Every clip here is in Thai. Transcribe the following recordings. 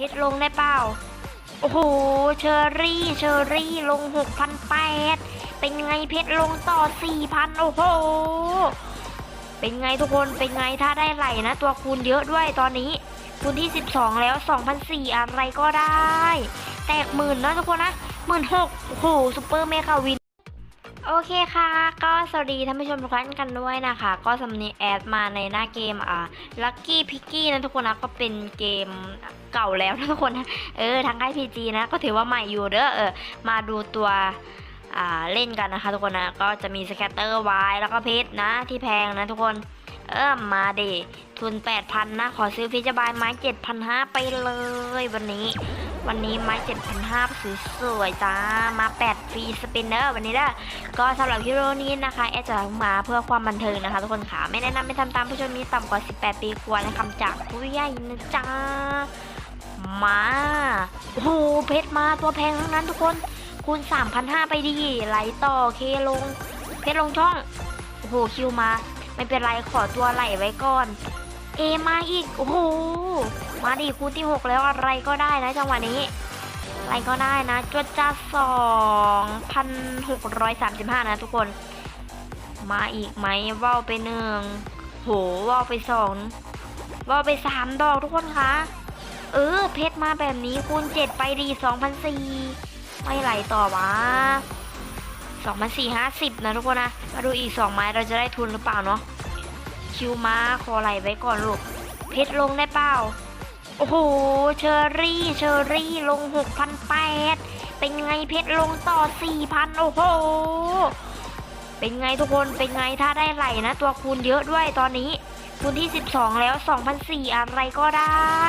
เพชรลงได้เปล่า โอ้โห เชอรี่ เชอรี่ลงหกพันแปดเป็นไงเพชรลงต่อสี่พันโอ้โห เป็นไงทุกคน เป็นไงถ้าได้ไหลนะ ตัวคูณเยอะด้วยตอนนี้ คูณที่ 12 แล้ว2,004อะไรก็ได้ แตกหมื่นนะทุกคนนะหมื่นหกโอ้โหซูเปอร์เมกาวิน โอเคค่ะ ก็สวัสดีท่านผู้ชมทุกท่านกันด้วยนะคะ ก็สำนีแอดมาในหน้าเกมอ่าลัคกี้พิกกี้นะทุกคนนะก็เป็นเกมเก่าแล้วนะทุกคนนะเออทางค่ายพีจีนะก็ถือว่าใหม่อยู่เด้อเออมาดูตัวอ่าเล่นกันนะคะทุกคนนะก็จะมีสแคตเตอร์ไว้แล้วก็เพชรนะที่แพงนะทุกคนเออมาเดทุน 8,000 นะ ขอซื้อฟิชบายไม้ 7,500 ไปเลยวันนี้ วันนี้ไม้7,500สวยๆจ้ามา8ฟรีสปินเนอร์วันนี้เด้อก็สำหรับฮิโร่นี้นะคะ แอดจะมาเพื่อความบันเทิงนะคะ ทุกคนค่ะ ไม่แนะนำไม่ทำตามผู้ชมนี้ต่ำกว่า 18 ปีควรนะคำจากผู้ใหญ่นะจ้ามาโอ้โหเพชรมาตัวแพงทั้งนั้นทุกคนคูณ3,500 ไปดีไหลต่อเคลง เพชรลงช่อง โอ้โหคิวมา ไม่เป็นไรขอตัวไหลไว้ก่อน เอมาอีก โอ้โห มาดิคูณที่ 6 แล้วอะไรก็ได้นะจังหวะนี้ อะไรก็ได้นะจวดจ้าสองพันหกร้อยสามสิบห้านะทุกคน มาอีกไหมว่าวไปหนึ่งโหว่าวไปสองว่าวไปสามดอกทุกคนคะ เออ เพชรมาแบบนี้คูณเจ็ดไปดีสองพันสี่ไม่ไหลต่อวะสองพันสี่ห้าสิบนะทุกคนนะ มาดูอีกสองไม้เราจะได้ทุนหรือเปล่าเนาะ คิวมาขอไหลไว้ก่อนลูก เพชรลงได้เปล่า โอ้โห เชอรี่ เชอรี่ลงหกพันแปดเป็นไงเพชรลงต่อสี่พันโอ้โห เป็นไงทุกคน เป็นไงถ้าได้ไหลนะ ตัวคูณเยอะด้วยตอนนี้ คูณที่ 12 แล้ว 2,004อะไรก็ได้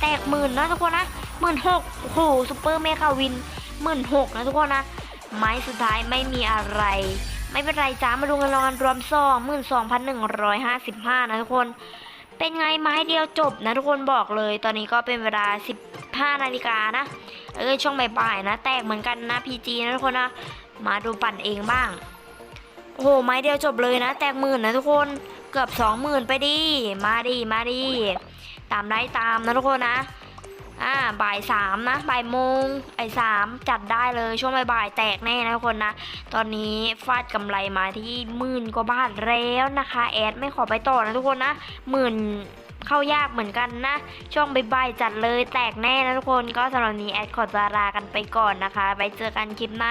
แตกหมื่นนะทุกคนนะหมื่นหกโอ้โหซูเปอร์เมกาวินหมื่นหกนะทุกคนนะ ไม้สุดท้ายไม่มีอะไร ไม่เป็นไรจ้ามาดูเงินรางวัลรวมสองหมื่นสองพันหนึ่งร้อยห้าสิบห้านะทุกคน เป็นไงไม้เดียวจบนะทุกคนบอกเลย ตอนนี้ก็เป็นเวลา15นาฬิกานะ เออช่วงบ่ายๆนะ แตกเหมือนกันนะ PG นะทุกคนนะ มาดูปั่นเองบ้าง โอ้โหไม้เดียวจบเลยนะ แตกหมื่นนะทุกคนเกือบสองหมื่นไปดิ มาดิ มาดิ ตามได้ตามนะทุกคนนะ อ่าบ่ายสามนะบ่ายโมงไอ้สามจัดได้เลยช่วงบ่ายๆแตกแน่นะทุกคนนะ ตอนนี้ฟาดกำไรมาที่หมื่นกว่าบาทแล้วนะคะ แอดไม่ขอไปต่อนะทุกคนนะหมื่นเข้ายากเหมือนกันนะ ช่วงบ่ายๆจัดเลยแตกแน่นะทุกคนก็สำหรับนี้แอดขอจะลากันไปก่อนนะคะไว้เจอกันคลิปหน้า